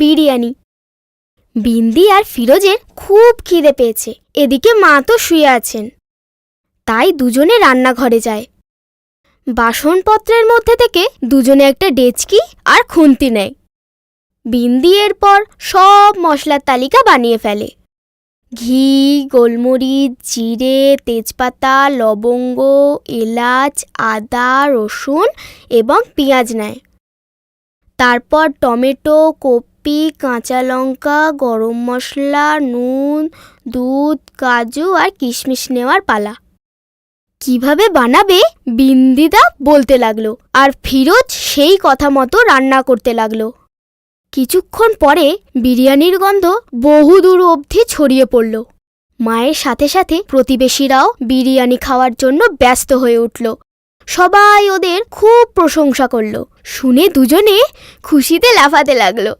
বিরিয়ানি। বিন্দি আর ফিরোজের খুব খিদে পেয়েছে। এদিকে মা তো শুয়ে আছেন। তাই দুজনে রান্নাঘরে যায়। বাসনপত্রের মধ্যে থেকে দুজনে একটা ডেচকি আর খুন্তি নেয়। বিন্দি এরপর সব মশলার তালিকা বানিয়ে ফেলে। ঘি, গোলমরিচ, জিরে, তেজপাতা, লবঙ্গ, এলাচ, আদা, রসুন এবং পেঁয়াজ নেয়। তারপর টমেটো কপি কাঁচা লঙ্কা, গরম মশলা, নুন, দুধ, কাজু আর কিশমিশ নেওয়ার পালা। কীভাবে বানাবে? বিন্দিদা বলতে লাগল আর ফিরোজ সেই কথা মতো রান্না করতে লাগল। কিছুক্ষণ পরে বিরিয়ানির গন্ধ বহুদূর অবধি ছড়িয়ে পড়ল। মায়ের সাথে সাথে প্রতিবেশীরাও বিরিয়ানি খাওয়ার জন্য ব্যস্ত হয়ে উঠল। সবাই ওদের খুব প্রশংসা করল। শুনে দুজনে খুশিতে লাফাতে লাগল।